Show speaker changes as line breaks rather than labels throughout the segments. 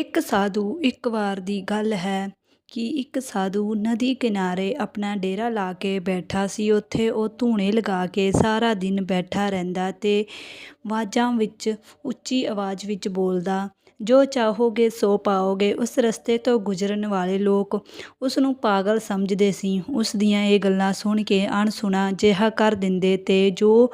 ਇੱਕ ਸਾਧੂ ਇੱਕ ਵਾਰ ਦੀ ਗੱਲ ਹੈ ਕਿ ਇੱਕ ਸਾਧੂ ਨਦੀ ਕਿਨਾਰੇ ਆਪਣਾ ਡੇਰਾ ਲਾ ਕੇ ਬੈਠਾ ਸੀ, ਉੱਥੇ ਉਹ ਧੂਣੇ ਲਗਾ ਕੇ ਸਾਰਾ ਦਿਨ ਬੈਠਾ ਰਹਿੰਦਾ ਤੇ ਆਵਾਜ਼ਾਂ ਵਿੱਚ, ਉੱਚੀ ਆਵਾਜ਼ ਵਿੱਚ ਬੋਲਦਾ, ਜੋ ਚਾਹੋਗੇ ਸੋ ਪਾਓਗੇ। ਉਸ ਰਸਤੇ ਤੋਂ ਗੁਜ਼ਰਨ ਵਾਲੇ ਲੋਕ ਉਸ ਨੂੰ ਪਾਗਲ ਸਮਝਦੇ ਸੀ। ਉਸ ਦੀਆਂ ਇਹ ਗੱਲਾਂ ਸੁਣ ਕੇ ਅਣਸੁਣਾ ਜਿਹਾ ਕਰ ਦਿੰਦੇ ਤੇ ਜੋ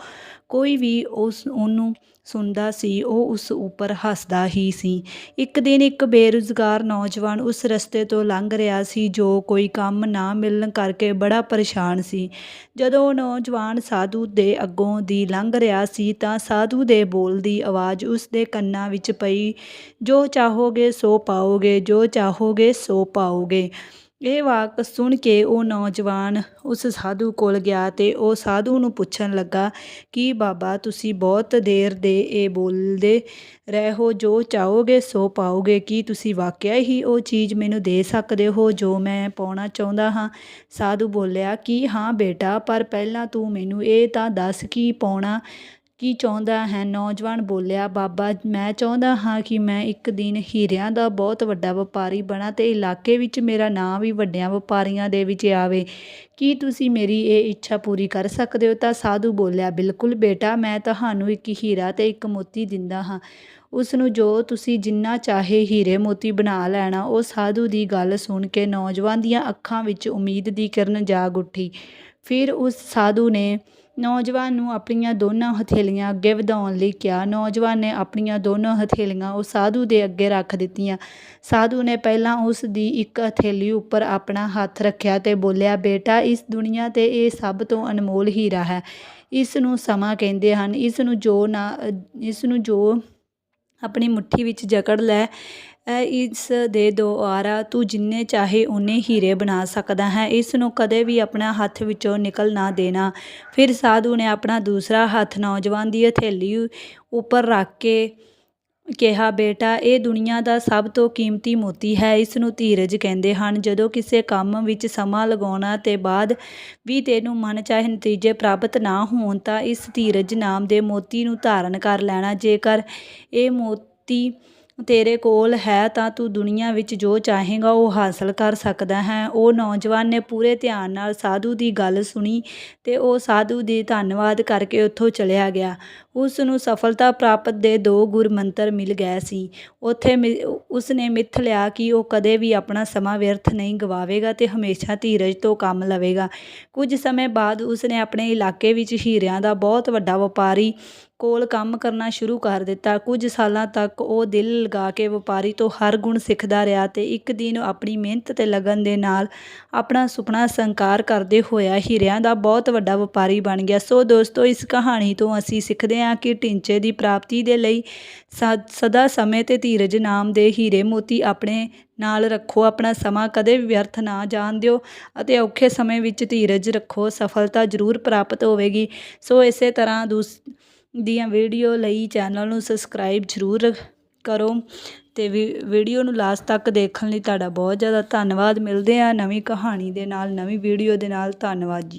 ਕੋਈ ਵੀ ਉਸ, ਉਹਨੂੰ ਸੁਣਦਾ ਸੀ, ਉਹ ਉਸ ਉੱਪਰ ਹੱਸਦਾ ਹੀ ਸੀ। ਇੱਕ ਦਿਨ ਇੱਕ ਬੇਰੁਜ਼ਗਾਰ ਨੌਜਵਾਨ ਉਸ ਰਸਤੇ ਤੋਂ ਲੰਘ ਰਿਹਾ ਸੀ, ਜੋ ਕੋਈ ਕੰਮ ਨਾ ਮਿਲਣ ਕਰਕੇ ਬੜਾ ਪਰੇਸ਼ਾਨ ਸੀ। ਜਦੋਂ ਨੌਜਵਾਨ ਸਾਧੂ ਦੇ ਅੱਗੋਂ ਦੀ ਲੰਘ ਰਿਹਾ ਸੀ, ਤਾਂ ਸਾਧੂ ਦੇ ਬੋਲ ਦੀ ਆਵਾਜ਼ ਉਸ ਦੇ ਕੰਨਾਂ ਵਿੱਚ ਪਈ, ਜੋ ਚਾਹੋਗੇ ਸੋ ਪਾਓਗੇ, ਜੋ ਚਾਹੋਗੇ ਸੋ ਪਾਓਗੇ। ਇਹ ਵਾਕ ਸੁਣ ਕੇ ਉਹ ਨੌਜਵਾਨ ਉਸ ਸਾਧੂ ਕੋਲ ਗਿਆ ਤੇ ਉਹ ਸਾਧੂ ਨੂੰ ਪੁੱਛਣ ਲੱਗਾ ਕਿ ਬਾਬਾ, ਤੁਸੀਂ ਬਹੁਤ ਦੇਰ ਦੇ ਇਹ ਬੋਲਦੇ ਰਹੇ ਹੋ ਜੋ ਚਾਹੋਗੇ ਸੋ ਪਾਓਗੇ। ਕੀ ਤੁਸੀਂ ਵਾਕਿਆ ਹੀ ਉਹ ਚੀਜ਼ ਮੈਨੂੰ ਦੇ ਸਕਦੇ ਹੋ ਜੋ ਮੈਂ ਪਾਉਣਾ ਚਾਹੁੰਦਾ ਹਾਂ? ਸਾਧੂ ਬੋਲਿਆ ਕਿ ਹਾਂ ਬੇਟਾ, ਪਰ ਪਹਿਲਾਂ ਤੂੰ ਮੈਨੂੰ ਇਹ ਤਾਂ ਦੱਸ ਕੀ ਪਾਉਣਾ ਕੀ ਚਾਹੁੰਦਾ ਹੈ? ਨੌਜਵਾਨ ਬੋਲਿਆ, ਬਾਬਾ, ਮੈਂ ਚਾਹੁੰਦਾ ਹਾਂ ਕਿ ਮੈਂ ਇੱਕ ਦਿਨ ਹੀਰਿਆਂ ਦਾ ਬਹੁਤ ਵੱਡਾ ਵਪਾਰੀ ਬਣਾ ਅਤੇ ਇਲਾਕੇ ਵਿੱਚ ਮੇਰਾ ਨਾਂ ਵੀ ਵੱਡਿਆਂ ਵਪਾਰੀਆਂ ਦੇ ਵਿੱਚ ਆਵੇ। ਕੀ ਤੁਸੀਂ ਮੇਰੀ ਇਹ ਇੱਛਾ ਪੂਰੀ ਕਰ ਸਕਦੇ ਹੋ? ਤਾਂ ਸਾਧੂ ਬੋਲਿਆ, ਬਿਲਕੁਲ ਬੇਟਾ, ਮੈਂ ਤੁਹਾਨੂੰ ਇੱਕ ਹੀਰਾ ਤੇ ਇੱਕ ਮੋਤੀ ਦਿੰਦਾ ਹਾਂ। ਉਸ ਨੂੰ ਜੋ ਤੁਸੀਂ ਜਿੰਨਾ ਚਾਹੇ ਹੀਰੇ ਮੋਤੀ ਬਣਾ ਲੈਣਾ। ਉਹ ਸਾਧੂ ਦੀ ਗੱਲ ਸੁਣ ਕੇ ਨੌਜਵਾਨ ਦੀਆਂ ਅੱਖਾਂ ਵਿੱਚ ਉਮੀਦ ਦੀ ਕਿਰਨ ਜਾਗ ਉੱਠੀ। ਫਿਰ ਉਸ ਸਾਧੂ ਨੇ ਨੌਜਵਾਨ ਨੂੰ ਆਪਣੀਆਂ ਦੋਨਾਂ ਹਥੇਲੀਆਂ ਅੱਗੇ ਵਧਾਉਣ ਲਈ ਕਿਹਾ। ਨੌਜਵਾਨ ਨੇ ਆਪਣੀਆਂ ਦੋਨੋਂ ਹਥੇਲੀਆਂ ਉਹ ਸਾਧੂ ਦੇ ਅੱਗੇ ਰੱਖ ਦਿੱਤੀਆਂ। ਸਾਧੂ ਨੇ ਪਹਿਲਾਂ ਉਸ ਦੀ ਇੱਕ ਹਥੇਲੀ ਉੱਪਰ ਆਪਣਾ ਹੱਥ ਰੱਖਿਆ ਤੇ ਬੋਲਿਆ, ਬੇਟਾ ਇਸ ਦੁਨੀਆ ਤੇ ਇਹ ਸਭ ਤੋਂ ਅਨਮੋਲ ਹੀਰਾ ਹੈ। ਇਸ ਨੂੰ ਸਮਾਂ ਕਹਿੰਦੇ ਹਨ। ਇਸ ਨੂੰ ਜੋ ਨਾ, ਇਸ ਨੂੰ ਜੋ ਆਪਣੀ ਮੁੱਠੀ ਵਿੱਚ ਜਕੜ ਲੈ ਇਸ ਦੇ ਦੁਆਰਾ ਤੂੰ ਜਿੰਨੇ ਚਾਹੇ ਉਨੇ ਹੀਰੇ ਬਣਾ ਸਕਦਾ ਹੈ। ਇਸ ਨੂੰ ਕਦੇ ਵੀ ਆਪਣਾ ਹੱਥ ਵਿੱਚੋਂ ਨਿਕਲ ਨਾ ਦੇਣਾ। ਫਿਰ ਸਾਧੂ ਨੇ ਆਪਣਾ ਦੂਸਰਾ ਹੱਥ ਨੌਜਵਾਨ ਦੀ ਹਥੇਲੀ ਉੱਪਰ ਰੱਖ ਕੇ ਕਿਹਾ, ਬੇਟਾ, ਇਹ ਦੁਨੀਆ ਦਾ ਸਭ ਤੋਂ ਕੀਮਤੀ ਮੋਤੀ ਹੈ। ਇਸ ਨੂੰ ਧੀਰਜ ਕਹਿੰਦੇ ਹਨ। ਜਦੋਂ ਕਿਸੇ ਕੰਮ ਵਿੱਚ ਸਮਾਂ ਲਗਾਉਣਾ ਤੇ ਬਾਅਦ ਵੀ ਤੈਨੂੰ ਮਨ ਚਾਹੇ ਨਤੀਜੇ ਪ੍ਰਾਪਤ ਨਾ ਹੋਣ, ਤਾਂ ਇਸ ਧੀਰਜ ਨਾਮ ਦੇ ਮੋਤੀ ਨੂੰ ਧਾਰਨ ਕਰ ਲੈਣਾ। ਜੇਕਰ ਇਹ ਮੋਤੀ ਤੇਰੇ ਕੋਲ ਹੈ ਤਾਂ ਤੂੰ ਦੁਨੀਆ ਵਿੱਚ ਜੋ ਚਾਹੇਗਾ ਉਹ ਹਾਸਲ ਕਰ ਸਕਦਾ ਹੈ। ਉਹ ਨੌਜਵਾਨ ਨੇ ਪੂਰੇ ਧਿਆਨ ਨਾਲ ਸਾਧੂ ਦੀ ਗੱਲ ਸੁਣੀ ਤੇ ਉਹ ਸਾਧੂ ਦੀ ਧੰਨਵਾਦ ਕਰਕੇ ਉੱਥੋਂ ਚਲਿਆ ਗਿਆ। ਉਸ ਨੂੰ ਸਫਲਤਾ ਪ੍ਰਾਪਤ ਦੇ ਦੋ ਗੁਰ ਮੰਤਰ ਮਿਲ ਗਏ ਸੀ। ਉੱਥੇ ਉਸ ਨੇ ਮਿੱਥ ਲਿਆ ਕਿ ਉਹ ਕਦੇ ਵੀ ਆਪਣਾ ਸਮਾਂ ਵਿਅਰਥ ਨਹੀਂ ਗਵਾਵੇਗਾ ਤੇ ਹਮੇਸ਼ਾ ਧੀਰਜ ਤੋਂ ਕੰਮ ਲਵੇਗਾ। ਕੁਝ ਸਮੇਂ ਬਾਅਦ ਉਸ ਨੇ ਆਪਣੇ ਇਲਾਕੇ ਵਿੱਚ ਹੀਰਿਆਂ ਦਾ ਬਹੁਤ ਵੱਡਾ ਵਪਾਰੀ ਕੋਲ ਕੰਮ ਕਰਨਾ ਸ਼ੁਰੂ ਕਰ ਦਿੱਤਾ। ਕੁਝ ਸਾਲਾਂ ਤੱਕ ਉਹ ਦਿਲ ਲਗਾ ਕੇ ਵਪਾਰੀ ਤੋਂ ਹਰ ਗੁਣ ਸਿੱਖਦਾ ਰਿਹਾ ਤੇ ਇੱਕ ਦਿਨ ਆਪਣੀ ਮਿਹਨਤ ਤੇ ਲਗਨ ਦੇ ਨਾਲ ਆਪਣਾ ਸੁਪਨਾ ਸੰਕਾਰ ਕਰਦੇ ਹੋਇਆ ਹੀਰਿਆਂ ਦਾ ਬਹੁਤ ਵੱਡਾ ਵਪਾਰੀ ਬਣ ਗਿਆ। ਸੋ ਦੋਸਤੋ, ਇਸ ਕਹਾਣੀ ਤੋਂ ਅਸੀਂ ਸਿੱਖਦੇ ਹਾਂ ਕਿ ਢਿੰਚੇ ਦੀ ਪ੍ਰਾਪਤੀ ਦੇ ਲਈ ਸਦਾ ਸਮੇਂ ਤੇ ਧੀਰਜ ਨਾਮ ਦੇ ਹੀਰੇ ਮੋਤੀ ਆਪਣੇ ਨਾਲ ਰੱਖੋ, ਆਪਣਾ ਸਮਾਂ ਕਦੇ ਵੀ ਵਿਅਰਥ ਨਾ ਜਾਣ ਦਿਓ ਅਤੇ ਔਖੇ ਸਮੇਂ ਵਿੱਚ ਧੀਰਜ ਰੱਖੋ, ਸਫਲਤਾ ਜ਼ਰੂਰ ਪ੍ਰਾਪਤ ਹੋਵੇਗੀ। ਸੋ ਇਸੇ ਤਰ੍ਹਾਂ ਦੂਸ ਦੀਆਂ ਵੀਡੀਓ ਲਈ ਚੈਨਲ ਨੂੰ ਸਬਸਕ੍ਰਾਈਬ ਜ਼ਰੂਰ ਕਰੋ ਤੇ ਵੀਡੀਓ ਨੂੰ ਲਾਸਟ ਤੱਕ ਦੇਖਣ ਲਈ ਤੁਹਾਡਾ ਬਹੁਤ ਜ਼ਿਆਦਾ ਧੰਨਵਾਦ। ਮਿਲਦੇ ਆ ਨਵੀਂ ਕਹਾਣੀ ਦੇ ਨਾਲ, ਨਵੀਂ ਵੀਡੀਓ ਦੇ ਨਾਲ। ਧੰਨਵਾਦ ਜੀ।